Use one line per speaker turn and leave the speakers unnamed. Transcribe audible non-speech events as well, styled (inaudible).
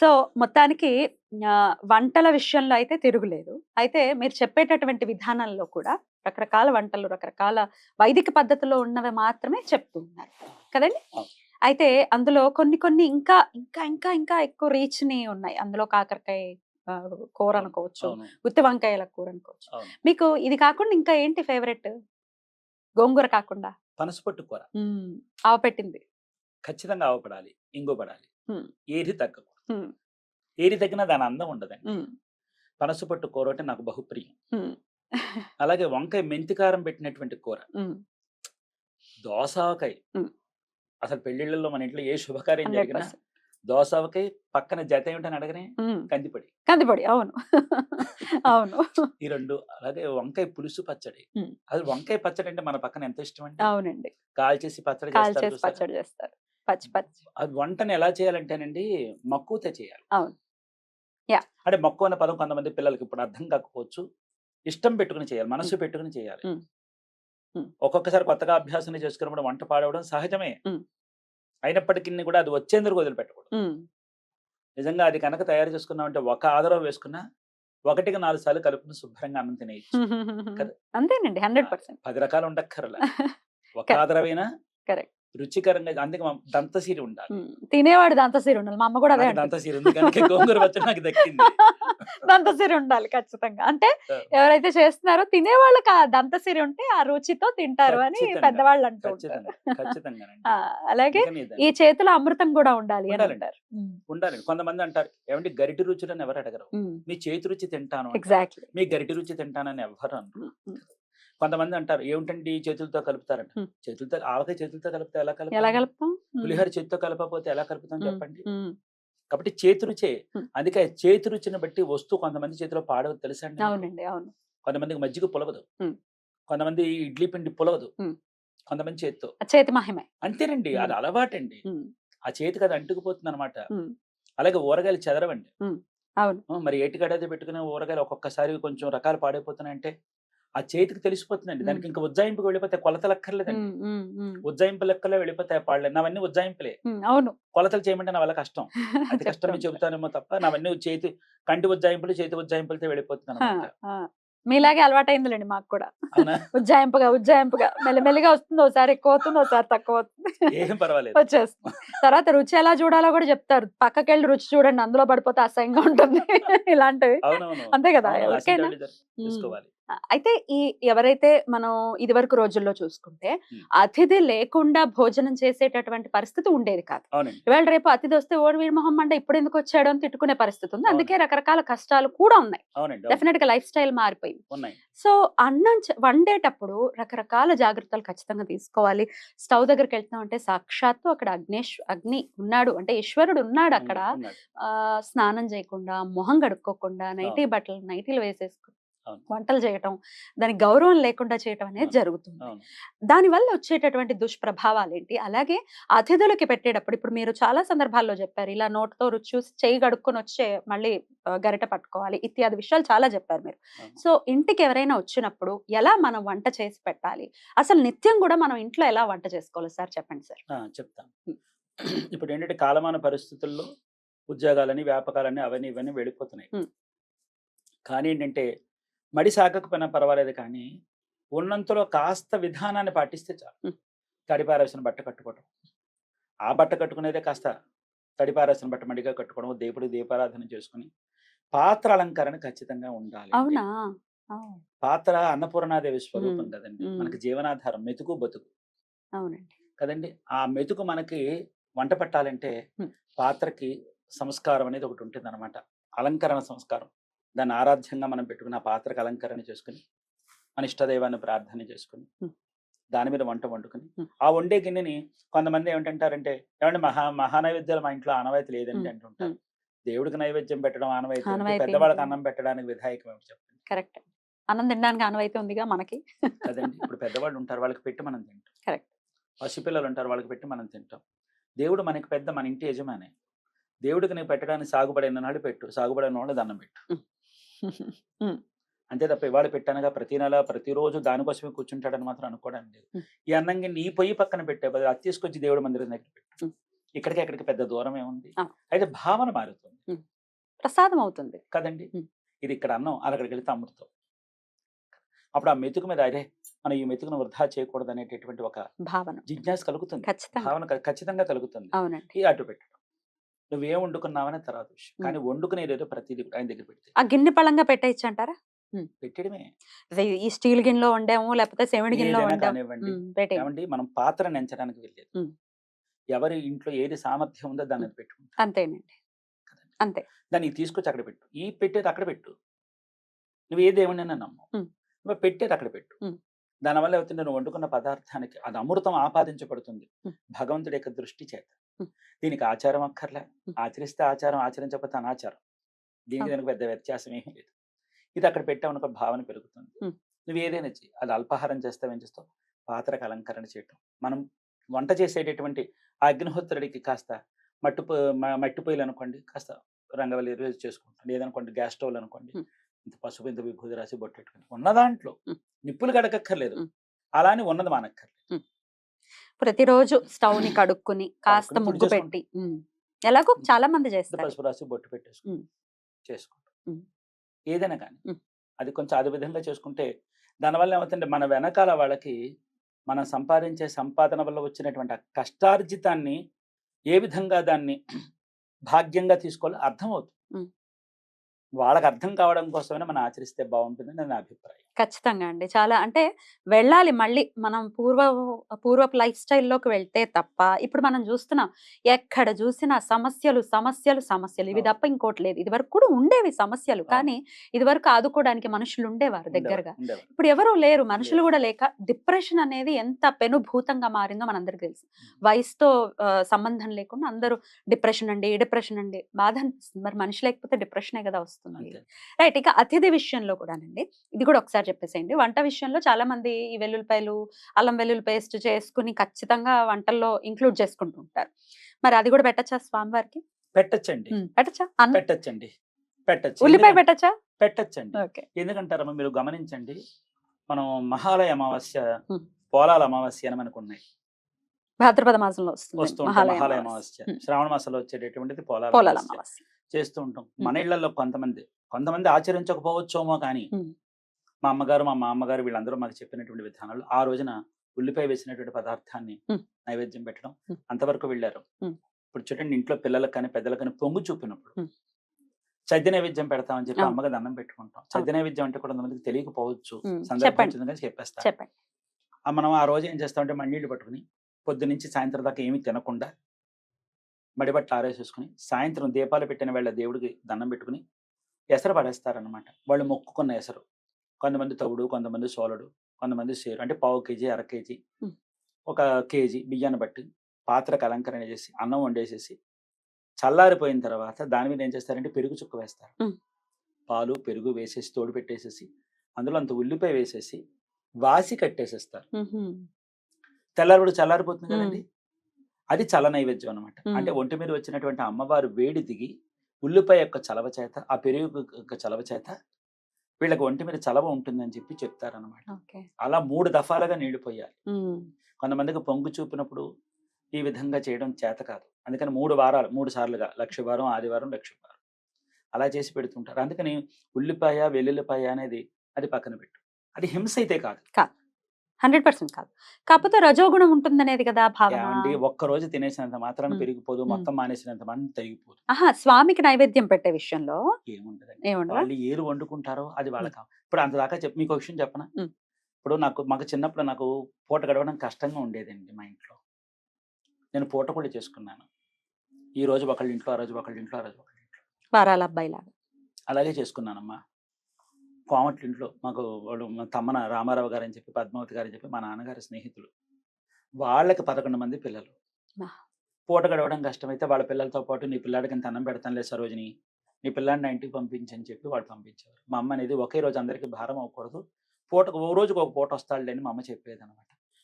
So మొత్తానికి వంటల విషయంలో అయితే తిరుగులేదు. అయితే మీరు చెప్పేటటువంటి విధానంలో కూడా రకరకాల వంటలు రకరకాల వైదిక పద్ధతిలో ఉన్నవి మాత్రమే చెప్తూ ఉన్నారు. కదండి. అయితే అందులో కొన్ని కొన్ని ఇంకా ఇంకా ఇంకా ఇంకా ఎక్కువ రీచ్ని ఉన్నాయి. అందులో కాకరకాయ కూర అనుకోవచ్చు గుత్తి వంకాయల కూర అనుకోవచ్చు. మీకు ఇది కాకుండా ఇంకా ఏంటి ఫేవరెట్? గోంగూర కాకుండా?
పనసపొట్టు కూర.
మ్మ్. ఆవ పెట్టింది
ఖచ్చితంగా ఆవపడాలి. ఇంగు పడాలి.
హ్మ్.
ఏది తగ్గకూడదు.
హ్మ్.
ఏది తగ్గినా దాని అందం ఉండదండి
మ్మ్.
పనసపొట్టు కూర అంటే నాకు బహుప్రియం. అలాగే వంకాయ మెంతికారం పెట్టినటువంటి కూర. దోసావకాయ. అసలు పెళ్ళిళ్ళలో మన ఇంట్లో ఏ శుభకార్యం
100%.
జరిగినా దోసావకాయ పక్కన జత ఏమిటని అడగనే. కందిపొడి
కందిపొడి అవును (laughs) అవును
ఈ రెండు అలాగే వంకాయ పులుసు పచ్చడి. అది వంకాయ పచ్చడి అంటే మన పక్కన ఎంత ఇష్టం అంటే
అవునండి
కాల్ చేసి పచ్చడి?
పచ్చడి చేస్తారు పచ్చి పచ్చి
అది వంటని ఎలా చేయాలంటేనండి మక్కువతో చేయాలి
అవును. యా.
అంటే మక్కువ అనే పదం కొంతమంది పిల్లలకి ఇప్పుడు అర్థం కాకపోవచ్చు ఇష్టం పెట్టుకుని చేయాలి మనసు పెట్టుకుని చేయాలి. ఒక్కొక్కసారి కొత్తగా అభ్యాసం చేసుకున్నప్పుడు వంట పాడవడం సహజమే. అయినప్పటికీ కూడా అది వచ్చేందుకు వదిలిపెట్టకూడదు. నిజంగా అది కనుక తయారు చేసుకున్నామంటే ఒక ఆధారం వేసుకున్నా ఒకటికి నాలుగు సార్లు కలుపుకుని శుభ్రంగా అన్నం తినేయచ్చు. (laughs)
అంతేనండి హండ్రెడ్ పర్సెంట్
పది రకాలు ఉండక్కర్లా (laughs) ఒక. ఆధారమైనా
Correct.
రుచికరంగా అందుకే దంతసీరి ఉండాలి.
తినేవాడు దంతసిరి ఉండాలి. మా అమ్మ కూడా అదే.
దంతసీరి ఉంది కనుక గోంగూర పచ్చడి నాకు దక్కింది. (laughs)
దంతసిరి ఉండాలి ఖచ్చితంగా. అంటే. ఎవరైతే చేస్తున్నారో తినేవాళ్ళకి ఆ దంతసిరి ఉంటే ఆ రుచితో తింటారు అని. పెద్దవాళ్ళు అంటూ ఉంటారు.
ఖచ్చితంగా ఖచ్చితంగానండి. (laughs)
ఆ, అలాగే ఈ చేతిలో అమృతం కూడా ఉండాలి. అంటారు.
ఉండాలి కొంతమంది అంటారు ఏమంటే గరిటి రుచులని ఎవరు అడగరు? మీ చేతి రుచి తింటాను అంటారు.
ఎగ్జాక్ట్లీ
మీ గరిటి రుచి తింటానని ఎవరు అనరు? కొంతమంది అంటారు ఏమిటండి చేతులతో కలుపుతారంట. చేతులతో ఆవకాయ చేతులతో కలిపితే ఎలా
ఎలా
కలుపుతాం. పులిహోర చేతితో కలపకపోతే ఎలా కలుపుతాం. చెప్పండి. కాబట్టి చేతి రుచే
Hmm.
అందుకే చేతి రుచిని బట్టి వస్తువు కొంతమంది చేతిలో పాడవదు తెలుసా అండి?
అవునండి అవును
కొంతమందికి మజ్జిగ పులవదు. కొంతమంది ఇడ్లీ పిండి పులవదు. కొంతమంది చేతితో
చేతి మహిమే
అంతేనండి. అది అలవాటండి. ఆ చేతికి అది అంటుకుపోతుంది అనమాట. అలాగే ఊరగాయలు చెదరవండి
అవును
మరి ఏటిగడది పెట్టుకునే ఊరగాయలు ఒక్కొక్కసారి కొంచెం రకాలు పాడైపోతున్నాయంటే ఆ చేతికి తెలిసిపోతుందండి. దానికి ఇంకా ఉజ్జాయింపుకి వెళ్ళిపోతే కొలతలు అక్కర్లేదండి
మ్మ్. మ్మ్. మ్మ్.
ఉజ్జాయింపు లెక్కలో వెళ్ళిపోతాయి పాడలేదు నావన్నీ ఉజ్జాయింపులే.
అవును.
కొలతలు చేయమంటే నా వల్ల కష్టం. అది (laughs)
చెప్తూ
కష్టం.
ఉంటారు.
చెబుతానేమో తప్ప నావన్నీ చేతి కంటి ఉజ్జాయింపులు చేతి ఉజ్జాయింపులతో వెళ్ళిపోతున్నాను.
మీలాగే అలవాటైందిలేండి మాకు కూడా. ఉజ్జాయింపుగా ఉజ్జాయింపుగా. మెల్లమెల్లిగా వస్తుంది ఒకసారి ఎక్కువ అవుతుంది ఒకసారి తక్కువ అవుతుంది వచ్చేస్తుంది. తర్వాత రుచి ఎలా చూడాలో కూడా చెప్తారు. పక్కకెళ్ళి రుచి చూడండి అందులో పడిపోతే అసహ్యంగా ఉంటుంది. (laughs) ఇలాంటివి. అంతే కదా
అవును,
అయితే ఈ ఎవరైతే మనం ఇదివరకు రోజుల్లో చూసుకుంటే. అతిథి లేకుండా భోజనం చేసేటటువంటి పరిస్థితి ఉండేది కాదు. ఇవాళ రేపు అతిథి వస్తే ఓడి వీడి మొహం అంటే ఇప్పుడు ఎందుకు వచ్చాడు అని తిట్టుకునే పరిస్థితి ఉంది. అందుకే రకరకాల కష్టాలు కూడా ఉన్నాయి. డెఫినెట్గా లైఫ్ స్టైల్ మారిపోయింది. సో అన్నం వండేటప్పుడు రకరకాల జాగ్రత్తలు ఖచ్చితంగా తీసుకోవాలి. స్టవ్ దగ్గరికి వెళ్తున్నాం అంటే సాక్షాత్తు అక్కడ అగ్నేష్ అగ్ని ఉన్నాడు. అంటే ఈశ్వరుడు ఉన్నాడు అక్కడ. స్నానం చేయకుండా మొహం కడుక్కోకుండా నైటీ బట్టలు నైటీలు వేసేసుకుని. వంటలు చేయటం దానికి గౌరవం లేకుండా చేయటం అనేది. జరుగుతుంది.
అవును.
దాని వల్ల వచ్చేటటువంటి దుష్ప్రభావాలు ఏంటి అలాగే అతిథులకి పెట్టేటప్పుడు ఇప్పుడు మీరు చాలా సందర్భాల్లో చెప్పారు ఇలా నోటితో రుచి చూసి చేయి గడుక్కొని వచ్చే మళ్ళీ గరిట పట్టుకోవాలి ఇత్యాది విషయాలు చాలా చెప్పారు మీరు. సో ఇంటికి ఎవరైనా వచ్చినప్పుడు ఎలా మనం వంట చేసి పెట్టాలి? అసలు నిత్యం కూడా మనం ఇంట్లో ఎలా వంట చేసుకోవాలి సార్? చెప్పండి సార్.
చెప్తాను ఇప్పుడు ఏంటంటే కాలమాన పరిస్థితుల్లో ఉద్యోగాలని వ్యాపకాలని అవన్నీ ఇవన్నీ వెళ్ళిపోతున్నాయి. కానీ ఏంటంటే మడి సాగకపోయినా పర్వాలేదు కానీ ఉన్నంతలో కాస్త విధానాన్ని పాటిస్తే చాలు. తడిపారేసిన బట్ట కట్టుకోవడం ఆ బట్ట కట్టుకునేదే కాస్త తడిపారేసిన బట్ట మడిగా కట్టుకోవడం దేవుడి దీపారాధన చేసుకుని పాత్ర అలంకరణ ఖచ్చితంగా ఉండాలి
అవునా?
పాత్ర అన్నపూర్ణాదేవి స్వరూపం. కదండి. మనకి జీవనాధారం మెతుకు బతుకు.
అవునండి.
కదండి? ఆ మెతుకు మనకి వంట పట్టాలంటే. పాత్రకి సంస్కారం అనేది ఒకటి ఉంటుంది అనమాట అలంకరణ సంస్కారం. దాన్ని ఆరాధ్యంగా మనం పెట్టుకుని ఆ పాత్రకు అలంకరణ చేసుకుని మన ఇష్టదైవాన్ని ప్రార్థన చేసుకుని. దాని మీద వంట వండుకుని. ఆ వండే గిన్నెని కొంతమంది ఏమిటంటారంటే ఏమంటే మహా మహానైవేద్యాలు మా ఇంట్లో ఆనవాయితీ
Hmm.
అంటుంటారు దేవుడికి నైవేద్యం పెట్టడం ఆనవాయితీ?
ఆనవాయితీ
పెద్దవాళ్ళకి? అన్నం పెట్టడానికి విధాయకం ఏమిటి చెప్పండి
కరెక్ట్ అన్నం తినడానికి అనువైతే ఉందిగా మనకి
కదండి ఇప్పుడు పెద్దవాళ్ళు ఉంటారు వాళ్ళకి పెట్టి మనం తింటాం
Correct.
పసిపిల్లలు ఉంటారు వాళ్ళకి పెట్టి మనం తింటాం దేవుడు మనకి పెద్ద మన ఇంటి యజమాని దేవుడికి నీకు పెట్టడానికి సాగుబడిన నాడు పెట్టు సాగుబడిన వాళ్ళు దండం పెట్టు అంతే తప్ప ఇవాళ పెట్టానుగా ప్రతి నెల ప్రతిరోజు దానికోసమే కూర్చుంటాడని మాత్రం అనుకోవడం లేదు. ఈ అన్నంగి నీ పొయ్యి పక్కన పెట్టే బదులు అది తీసుకొచ్చి దేవుడి మందిరం దగ్గర పెట్టు. ఇక్కడికి ఎక్కడికి పెద్ద దూరం ఏముంది?
ఆ.
అయితే భావన మారుతుంది.
ప్రసాదం అవుతుంది.
కదండి. ఇది ఇక్కడ అన్నం అక్కడికి వెళితే అమృతం. అప్పుడు ఆ మెతుకు మీద అరే! మనం ఈ మెతుకును వృధా చేయకూడదు అనేటటువంటి ఒక
భావన.
జిజ్ఞాస కలుగుతుంది. భావన ఖచ్చితంగా కలుగుతుంది. అటు పెట్టడం. నువ్వేం వండుకున్నావనే తర్వాత విషయం. కానీ వండుకునేదేదో ప్రతిదీ కూడా ఆయన దగ్గర పెడితే
ఆ గిన్నె పళంగా పెట్టేయచ్చు అంటారా
పెట్టడమే.
అదే ఈ స్టీల్ గిన్నెలో వండాము లేకపోతే సెమిడి గిన్నెలో వండాము.
మనం పాత్ర నెంచడానికి వెళ్ళేది. ఎవరి ఇంట్లో ఏది సామర్థ్యం ఉందో దాన్ని పెట్టుకుంటాం.
అంతేనండి. అంతే.
దాన్ని తీసుకొచ్చి అక్కడ పెట్టు. ఈ పెట్టేది అక్కడ పెట్టు. నువ్వు ఏ దేవుడినైనా నమ్ము. నువ్వు పెట్టేది అక్కడ పెట్టు. దానివల్ల అవుతుంది నువ్వు వండుకున్న పదార్థానికి అది అమృతం ఆపాదించబడుతుంది. భగవంతుడి యొక్క దృష్టి చేత. దీనికి ఆచారం అక్కర్లే. ఆచరిస్తే ఆచారం ఆచరించకపోతే అనాచారం దీనికి. దానికి పెద్ద వ్యత్యాసం ఏమీ లేదు ఇది అక్కడ పెట్టామనుకో భావన పెరుగుతుంది. నువ్వు ఏదైనా చెయ్యి అది అల్పాహారం చేస్తావు ఏం చేస్తావు పాత్రకు అలంకరణ చేయటం మనం వంట చేసేటటువంటి ఆ అగ్నిహోత్రుడికి కాస్త మట్టు మట్టి పొయ్యిలు అనుకోండి కాస్త రంగవల్లి రోజు చేసుకుంటాం లేదనుకోండి గ్యాస్ స్టవ్లు అనుకోండి. ఇంత పసుపు ఇంత విభూది రాసి బొట్టెట్టుకుని ఉన్న దాంట్లో. నిప్పులు గడకక్కర్లేదు. అలానే ఉన్నది మానక్కర్లేదు
ప్రతిరోజు స్టవ్ని (clears throat) కడుక్కుని కాస్త ముగ్గు. పెట్టి. ఎలాగో చాలా మంది చేస్తారు
పసుపు రాసి బొట్టు పెట్టేసుకుంటాం
ఉమ్.
చేసుకుంటాం
ఉమ్.
ఏదైనా కానీ. అది కొంచెం అదే విధంగా చేసుకుంటే దానివల్ల ఏమవుతుందంటే మన వెనకాల వాళ్ళకి మనం సంపాదించే సంపాదన వల్ల వచ్చినటువంటి ఆ కష్టార్జితాన్ని ఏ విధంగా దాన్ని (clears throat) భాగ్యంగా తీసుకోవాలో అర్థమవుతుంది. వాళ్ళకి అర్థం కావడం కోసమే మనం ఆచరిస్తే బాగుంటుందని నా అభిప్రాయం
ఖచ్చితంగా అండి. చాలా అంటే వెళ్ళాలి మళ్ళీ మనం పూర్వ పూర్వపు లైఫ్ స్టైల్లోకి వెళ్తే తప్ప ఇప్పుడు మనం చూస్తున్నాం ఎక్కడ చూసినా సమస్యలు సమస్యలు సమస్యలు. ఇవి. తప్ప ఇంకోటి లేదు. ఇది వరకు కూడా ఉండేవి సమస్యలు. కానీ ఇది వరకు ఆదుకోవడానికి మనుషులు ఉండేవారు దగ్గరగా. ఇప్పుడు ఎవరు లేరు. మనుషులు. కూడా లేక డిప్రెషన్ అనేది ఎంత పెనుభూతంగా మారిందో మనందరికి తెలుసు. వయసుతో సంబంధం లేకుండా అందరూ డిప్రెషన్ అండి డిప్రెషన్ అండి. బాధ అనిపిస్తుంది. మరి మనిషి లేకపోతే డిప్రెషనే కదా వస్తుంది. రైట్. ఇక అతిథి విషయంలో కూడానండి. ఇది కూడా ఒకసారి చెప్పేసేయండి. వంట విషయంలో చాలా మంది ఈ వెల్లుల్లిపాయలు అల్లం వెల్లుల్లి పేస్ట్ చేసుకుని ఖచ్చితంగా వంటల్లో ఇంక్లూడ్ చేసుకుంటూ ఉంటారు. మరి అది కూడా పెట్టచ్చా స్వామివారికి?
పెట్టచ్చండి.
పెట్టచ్చా?
పెట్టచ్చండి. పెట్టచ్చు.
ఉల్లిపాయ పెట్టచ్చా?
పెట్టచ్చండి. ఎందుకంటారమ్మా మీరు గమనించండి మనం మహాలయ అమావాస్య. పోలాల అమావాస్య అని మనకు ఉన్నాయి.
భాద్రపద మాసంలో వస్తుంది మహాలయ అమావాస్య.
శ్రావణ మాసంలో వచ్చేటటువంటిది పోలాల
పోలాల
అమావాస్య. చేస్తూ ఉంటాం. మన ఇళ్ళలో కొంతమంది కొంతమంది ఆచరించకపోవచ్చేమో కానీ. మా అమ్మగారు మా మామగారు వీళ్ళందరూ మాకు చెప్పినటువంటి విధానాలు ఆ రోజున ఉల్లిపాయ వేసినటువంటి పదార్థాన్ని. నైవేద్యం పెట్టడం. అంతవరకు వెళ్ళారు. ఇప్పుడు చూడండి ఇంట్లో పిల్లలకు కానీ పెద్దలకు కానీ పొంగు చూపినప్పుడు. సద్య నైవేద్యం పెడతామని చెప్పి. అమ్మగా దండం పెట్టుకుంటాం సద్య నైవేద్యం అంటే కూడా కొంతమందికి తెలియకపోవచ్చు. సందర్భం కానీ చెప్పేస్తా మనం ఆ రోజు ఏం చేస్తామంటే మండీళ్ళు పట్టుకుని పొద్దు నుంచి సాయంత్రం దాకా ఏమీ తినకుండా మడిబట్టలు ఆరేసేసుకుని సాయంత్రం దీపాలు పెట్టిన వేళ దేవుడికి దండం పెట్టుకుని ఎసరు పడేస్తారనమాట వాళ్ళు మొక్కుకున్న ఎసరు కొంతమంది తవుడు కొంతమంది సోలడు కొంతమంది సేరు అంటే పావు కేజీ అర కేజీ. ఒక కేజీ బియ్యాన్ని బట్టి పాత్రకు అలంకరణ చేసి అన్నం వండేసేసి చల్లారిపోయిన తర్వాత దాని మీద ఏం చేస్తారంటే పెరుగు చుక్క వేస్తారు. పాలు పెరుగు వేసేసి తోడు పెట్టేసేసి అందులో అంత ఉల్లిపాయ వేసేసి వాసి కట్టేసేస్తారు
ఉహుం.
తెల్లారిపడు చల్లారిపోతుంది. కదండి అది చల నైవేద్యం అనమాట. అంటే ఒంటి మీద వచ్చినటువంటి అమ్మవారు వేడి దిగి ఉల్లిపాయ యొక్క చలవ చేత ఆ పెరుగు యొక్క చలవ చేత వీళ్ళకి ఒంటి మీద చలవ ఉంటుందని చెప్పి చెప్తారనమాట అలా మూడు దఫాలుగా నీళ్ళు పోయాలి. కొంతమందికి పొంగు చూపినప్పుడు ఈ విధంగా చేయడం చేత కాదు. అందుకని మూడు వారాలు మూడు సార్లుగా లక్ష వారం ఆదివారం లక్ష వారం అలా చేసి పెడుతుంటారు. అందుకని ఉల్లిపాయ వెల్లుల్లిపాయ అనేది అది పక్కన పెట్టు. అది హింస అయితే కాదు.
హండ్రెడ్ పర్సెంట్ కాదు. కాకపోతే రజోగుణం ఉంటుందనేది కదా భావన.
ఒక్క రోజు తినేసినంత మాత్రం. పెరిగిపోదు. మొత్తం మానేసినంత మాత్రం తరిగిపోదు
ఆహా! స్వామికి నైవేద్యం పెట్టే విషయంలో ఏముండదా?
వాళ్ళు ఏరు వండుకుంటారో అది వాళ్ళకి. ఇప్పుడు అంత దాకా చెప్పి మీకు విషయం చెప్పనా. ఇప్పుడు నాకు మాకు చిన్నప్పుడు నాకు పూట గడవడం కష్టంగా ఉండేదండి మా ఇంట్లో. నేను పూట కూడా చేసుకున్నాను. ఈ రోజు ఒకళ్ళ ఇంట్లో ఆ రోజు ఒకళ్ళ ఇంట్లో ఆ రోజు ఒకళ్ళ ఇంట్లో.
వారాల అబ్బాయి లాగా
అలాగే చేసుకున్నానమ్మా. కోమట్ల ఇంట్లో మాకు వాళ్ళు మా తమ్మన రామారావు గారు అని చెప్పి పద్మావతి గారు అని చెప్పి మా నాన్నగారి స్నేహితులు. వాళ్ళకి పదకొండు మంది పిల్లలు. పూట గడవడం కష్టమైతే వాళ్ళ పిల్లలతో పాటు నీ పిల్లాడికి ఇంత అన్నం పెడతాను లేదు సరోజిని నీ పిల్లాడిని ఇంటికి పంపించని చెప్పి వాళ్ళు పంపించేవారు. మా అమ్మ అనేది ఒకే రోజు అందరికీ భారం అవ్వకూడదు. పూటకు ఓ రోజుకు ఒక పూట వస్తాడులే అని మా అమ్మ చెప్పేది అనమాట